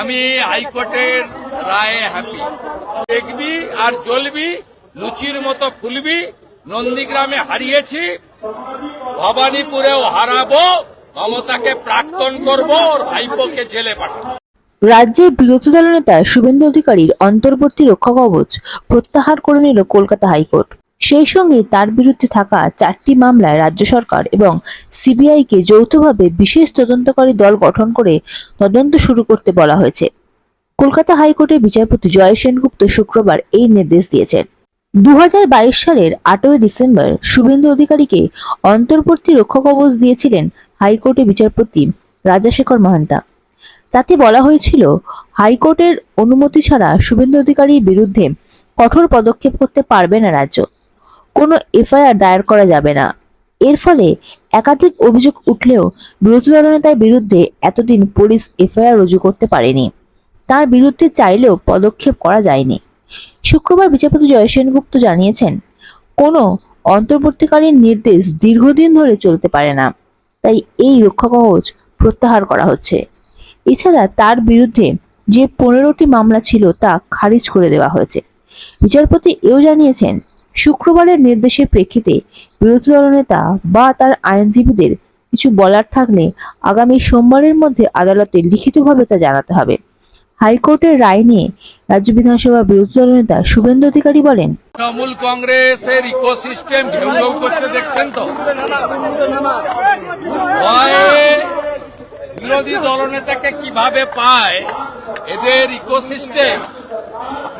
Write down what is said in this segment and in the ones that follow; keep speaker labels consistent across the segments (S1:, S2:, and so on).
S1: আমি হাইকোর্টের রায়ে হ্যাপি দেখবি আর জ্বলবি, লুচির মতো ফুলবি, নন্দীগ্রামে হারিয়েছি, ভবানীপুরেও হারাবো, মমতাকে প্রাক্তন করব, ওর ভাইপোকে জেলে পাঠাবো।
S2: রাজ্যের বিরোধী দলনেতা শুভেন্দু অধিকারীর অন্তর্বর্তী রক্ষা কবচ প্রত্যাহার করে নিল কলকাতা হাইকোর্ট। সেই সঙ্গে তার বিরুদ্ধে থাকা চারটি মামলায় রাজ্য সরকার এবং সিবিআইকে যৌথভাবে বিশেষ তদন্তকারী দল গঠন করে তদন্ত শুরু করতে বলা হয়েছে। কলকাতা হাইকোর্টের বিচারপতি জয় সেনগুপ্ত শুক্রবার এই নির্দেশ দিয়েছেন। দু হাজার বাইশ সালের আটই ডিসেম্বর শুভেন্দু অধিকারীকে অন্তর্বর্তী রক্ষা কবচ দিয়েছিলেন হাইকোর্টের বিচারপতি রাজাশেখর মহান্তা। তাতে বলা হয়েছিল, হাইকোর্টের অনুমতি ছাড়া শুভেন্দু অধিকারীর বিরুদ্ধে কঠোর পদক্ষেপ করতে পারবে না রাজ্য। কোনো এফআইআর দায়ের করা যাবে না। এর ফলে একাধিক অভিযোগ উঠলেও বিরোধী দলনেতার বিরুদ্ধে এতদিন পুলিশ এফআইআর রুজু করতে পারেনি। তার বিরুদ্ধে চাইলেও পদক্ষেপ করা যায়নি। শুক্রবার বিচারপতি জয় সেনগুপ্ত জানিয়েছেন, কোনো অন্তর্বর্তীকালীন নির্দেশ দীর্ঘদিন ধরে চলতে পারে না, তাই এই রক্ষা কবচ প্রত্যাহার করা হচ্ছে। এছাড়া তার বিরুদ্ধে যে পনেরোটি মামলা ছিল তা খারিজ করে দেওয়া হয়েছে। বিচারপতি এও জানিয়েছেন শুক্রবারের নির্দেশের প্রেক্ষিতে বিরোধী দলনেতা বা তার আইনজীবীদের কিছু বলার থাকলে আগামী সোমবারের মধ্যে আদালতে লিখিতভাবে তা জানাতে হবে। হাইকোর্টের রায় নিয়ে রাজ্য বিধানসভা বিরোধী দলনেতা শুভেন্দু অধিকারী বলেন,
S1: তৃণমূল কংগ্রেসের ইকোসিস্টেম ঘেউ করছে, দেখছেন তো? বিরোধী দলনেতাকে কীভাবে পায়? এদের ইকোসিস্টেম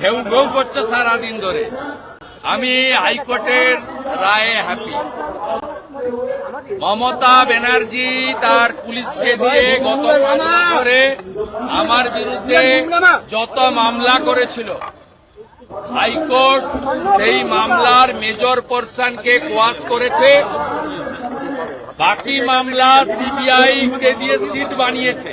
S1: ঘেউ করছে সারাদিন ধরে। আমি হাইকোর্টের রায়ে হ্যাপি মমতা ব্যানার্জি তার পুলিশকে দিয়ে গত পাঁচ আমার বিরুদ্ধে যত মামলা করেছিল, হাইকোর্ট সেই মামলার মেজর পোর্শনকে কোয়াশ করেছে। বাকি মামলা সিবিআই কে দিয়ে সিট বানিয়েছে।